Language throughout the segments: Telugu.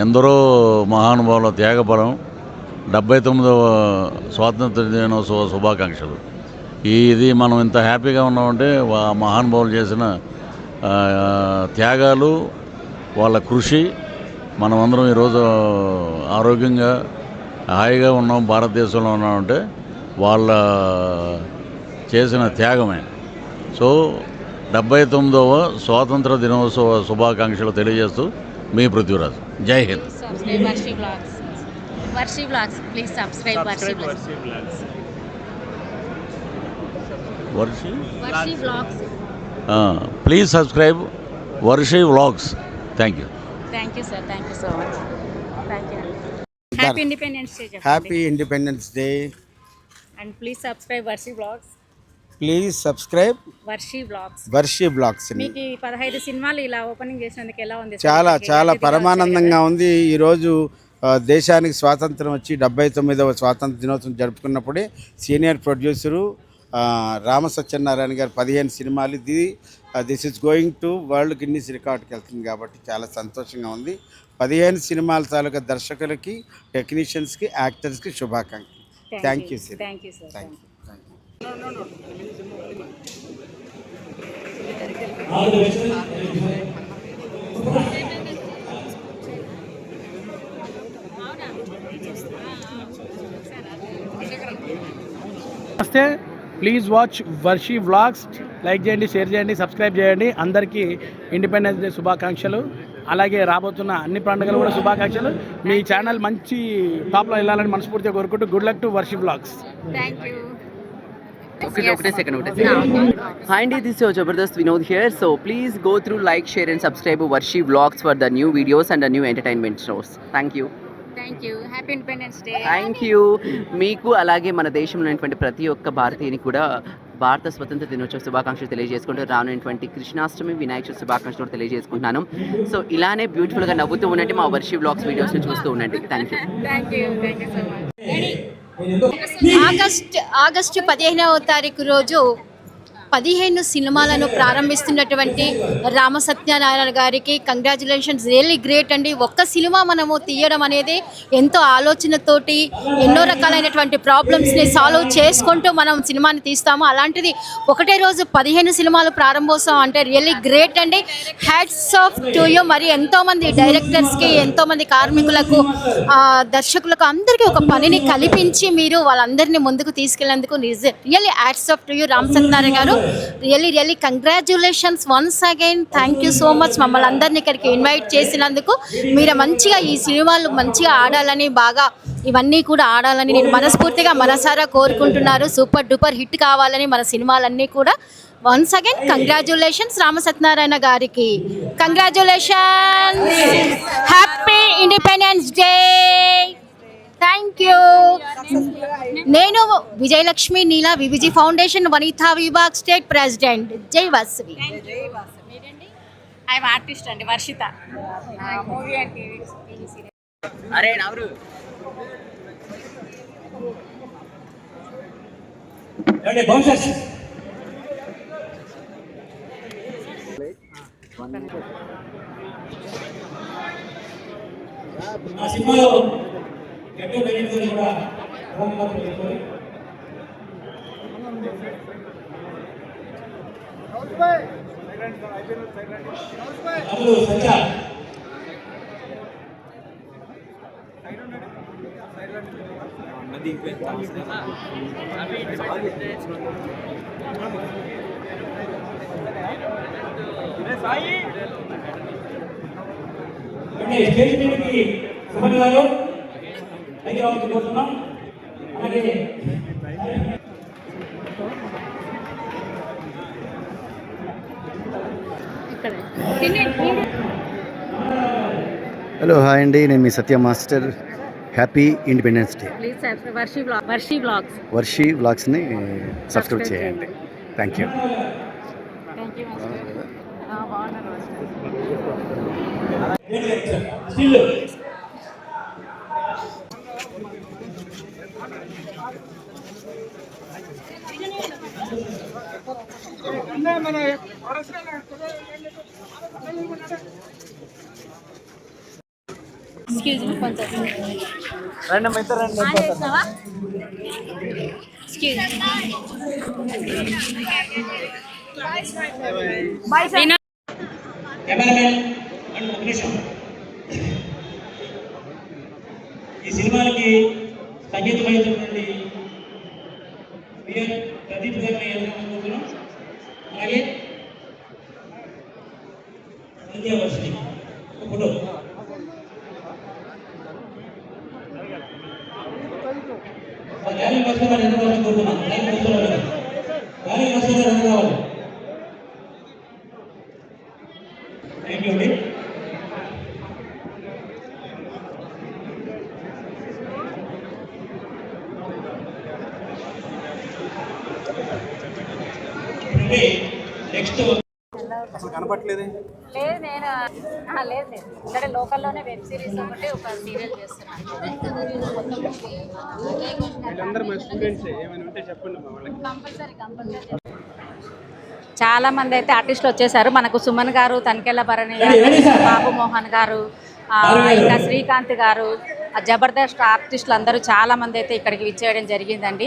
ఎందరో మహానుభావుల త్యాగపరం డెబ్బై తొమ్మిదవ స్వాతంత్ర దినోత్సవ శుభాకాంక్షలు. ఇది మనం ఇంత హ్యాపీగా ఉన్నామంటే వా- మహానుభావులు చేసిన త్యాగాలు వాళ్ళ కృషి మనమందరం ఈరోజు ఆరోగ్యంగా హాయిగా ఉన్నాం భారతదేశంలో ఉన్నామంటే వాళ్ళ చేసిన త్యాగమే. సో డెబ్బై తొమ్మిదవ స్వాతంత్ర దినోత్సవ శుభాకాంక్షలు తెలియజేస్తూ मे पृथ्वीराज. जय Hind. Please subscribe Varshi vlogs thank you thank you sir thank you so much thank you happy independence day happy and please subscribe Varshi Vlogs. Please subscribe. Varshi vlogs. మీకు పదహైదు సినిమాలు ఇలా ఓపెనింగ్ చేసినందుకు ఎలా ఉంది? చాలా చాలా పరమానందంగా ఉంది. ఈరోజు దేశానికి స్వాతంత్రం వచ్చి డెబ్బై తొమ్మిదవ స్వాతంత్ర దినోత్సవం జరుపుకున్నప్పుడే సీనియర్ ప్రొడ్యూసరు రామ సత్యనారాయణ గారు పదిహేను సినిమాలు ఇది this is going to world Guinness రికార్డ్కి వెళ్తుంది కాబట్టి చాలా సంతోషంగా ఉంది. పదిహేను సినిమాల తాలూకా దర్శకులకి టెక్నీషియన్స్కి యాక్టర్స్కి శుభాకాంక్షలు. Thank. You sir thank you నమస్తే please watch Varshi vlogs like చేయండి షేర్ చేయండి సబ్స్క్రైబ్ చేయండి. అందరికీ ఇండిపెండెన్స్ డే శుభాకాంక్షలు. అలాగే రాబోతున్న అన్ని పండుగలు కూడా శుభాకాంక్షలు. మీ ఛానల్ మంచి టాప్లో వెళ్ళాలని మనస్ఫూర్తిగా కోరుకుంటూ good luck to Varshi vlogs thank you Okay, ఒకటే సెకండ్ ఒకటే సెకండ్ హాయ్ అండి this your Jabardasth Vinod here so please go through like share and subscribe Varshi vlogs for the new videos and the new entertainment shows thank you Thank you. Happy Independence Day. Thank you మీకు అలాగే మన దేశంలో ఉన్నటువంటి ప్రతి ఒక్క భారతీయుని కూడా భారత స్వతంత్ర దినోత్సవ శుభాకాంక్షలు తెలియజేసుకుంటూ రానున్నటువంటి కృష్ణాష్టమి వినాయక చవితి శుభాకాంక్షలు కూడా తెలియజేసుకుంటున్నాను. సో ఇలానే బ్యూటిఫుల్గా నవ్వుతూ ఉండండి మా వర్షి వ్లాగ్స్ వీడియోస్ని చూస్తూ ఉండండి. Thank you Thank you. Thank you so much. August August పదిహేనవ తారీఖు రోజు పదిహేను సినిమాలను ప్రారంభిస్తున్నటువంటి రామ సత్యనారాయణ గారికి కంగ్రాచులేషన్స్ రియల్లీ గ్రేట్ అండి. ఒక్క సినిమా మనము తీయడం అనేది ఎంతో ఆలోచనతోటి ఎన్నో రకాలైనటువంటి ప్రాబ్లమ్స్ని సాల్వ్ చేసుకుంటూ మనం సినిమాని తీస్తాము. అలాంటిది ఒకటే రోజు పదిహేను సినిమాలు ప్రారంభోత్సవం అంటే రియల్లీ గ్రేట్ అండి. హ్యాట్స్ ఆఫ్ టు యూ మరి ఎంతోమంది డైరెక్టర్స్కి ఎంతోమంది కార్మికులకు దర్శకులకు అందరికీ ఒక పనిని కల్పించి మీరు వాళ్ళందరినీ ముందుకు తీసుకెళ్ళేందుకు really hats off to you Ram Satyanarayana garu. Really really congratulations once again thank you so much మమ్మల్ని అందరినీ ఇక్కడికి ఇన్వైట్ చేసినందుకు మీరు మంచిగా ఈ సినిమాలు మంచిగా ఆడాలని బాగా ఇవన్నీ కూడా ఆడాలని నేను మనస్ఫూర్తిగా మనసారా కోరుకుంటున్నారు. సూపర్ డూపర్ హిట్ కావాలని మన సినిమాలన్నీ కూడా. Once again congratulations Rama Satyanarayana గారికి. కంగ్రాచులేషన్స్ హ్యాపీ ఇండిపెండెన్స్ డే నేను Vijayalakshmi Neela వివిజి foundation Vanitha Vibhag state president. జై వాసవి ఐఎమ్ ఆర్టిస్ట్ అండి వర్షిత. మూవీ అండ్ అరే నవరు. ఆ సినిమాలో నరేంద్ర కూడా బహుమతులు తీసుకొని అందులో సత్య అంటే స్టేజ్ మీదకి సుమన్ గారు అయితే వాళ్ళకి కోరుతున్నాం అలాగే హలో హాయ్ అండి. నేను మీ Satya master. Happy independence day please subscribe Varshi blog Varshi blogs Varshi వ్లాగ్స్ని subscribe చేయండి. Thank you thank you still and ఒక నిమిషం ఈ సినిమాలకి సంగీతం విఎన్ ప్రదీప్ గారిని ఎదుర్కొనుకుంటున్నాం అలాగే సంధ్యావర్షిని ఒక ఫోటో గాలి బస్సు గారు ఎంత కోసం కోరుతున్నాం గాలి బస్సు గారు గాలి బస్సు గారు ఎంత కావాలి థ్యాంక్ యూ అండి నెక్స్ట్ లేదు నేను ఆ, లేదు లేదు. ఇక్కడ లోకల్లోనే వెబ్ సిరీస్ ఒకటి ఒక సీరియల్ చేస్తున్నాను. కంపల్సరీ కంపల్సరీ చాలా మంది అయితే ఆర్టిస్టులు వచ్చేసారు. మనకు సుమన్ గారు తనికెళ్ళ భరణి గారు బాబు మోహన్ గారు ఆ, ఇంకా శ్రీకాంత్ గారు ఆ జబర్దస్త్ ఆర్టిస్టులు అందరూ చాలా మంది అయితే ఇక్కడికి విచ్చేయడం జరిగిందండి.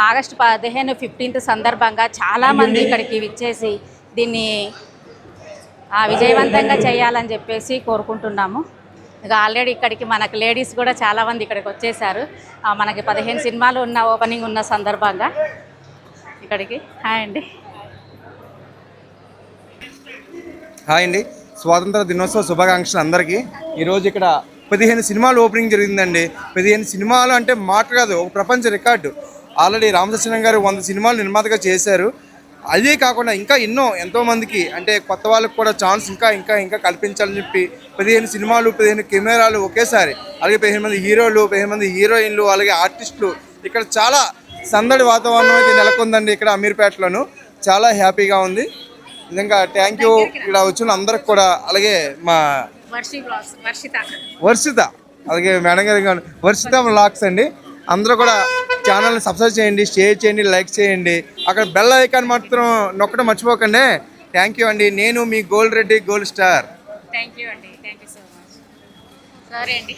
ఆగస్టు పదిహేను ఫిఫ్టీన్త్ సందర్భంగా చాలా మంది ఇక్కడికి విచ్చేసి దీన్ని విజయవంతంగా చేయాలని చెప్పేసి కోరుకుంటున్నాము. ఇక ఆల్రెడీ ఇక్కడికి మనకు లేడీస్ కూడా చాలా మంది ఇక్కడికి వచ్చేసారు మనకి పదిహేను సినిమాలు ఉన్న ఓపెనింగ్ ఉన్న సందర్భంగా ఇక్కడికి. హాయ్ అండి. హాయ్ అండి. స్వాతంత్ర దినోత్సవ శుభాకాంక్షలు అందరికీ. ఈరోజు ఇక్కడ పదిహేను సినిమాలు ఓపెనింగ్ జరిగిందండి. పదిహేను సినిమాలు అంటే మాట కాదు ఒక ప్రపంచ రికార్డు. ఆల్రెడీ రామకృష్ణ గారు వంద సినిమాలు నిర్మాతగా చేశారు. అదే కాకుండా ఇంకా ఎన్నో ఎంతో మందికి అంటే కొత్త వాళ్ళకి కూడా ఛాన్స్ ఇంకా ఇంకా ఇంకా కల్పించాలని చెప్పి పదిహేను సినిమాలు పదిహేను కెమెరాలు ఒకేసారి అలాగే పదిహేను మంది హీరోలు పదిహేను మంది హీరోయిన్లు అలాగే ఆర్టిస్టులు. ఇక్కడ చాలా సందడి వాతావరణం అయితే నెలకొందండి ఇక్కడ అమీర్పేటలోను. చాలా హ్యాపీగా ఉంది. నిజంగా థ్యాంక్ యూ ఇక్కడ వచ్చిన అందరికి కూడా అలాగే మా వర్షిత. వర్షిత అలాగే మేడం గారి గారు వర్షిత లాక్స్ అండి. అందరూ కూడా ఛానల్ని సబ్స్క్రైబ్ చేయండి షేర్ చేయండి లైక్ చేయండి. అక్కడ బెల్ ఐకాన్ మాత్రం నొక్కడం మర్చిపోకండి. థ్యాంక్ యూ అండి. నేను మీ gold Reddy gold star. Thank you అండి. థ్యాంక్ యూ సో మచ్ సరే అండి.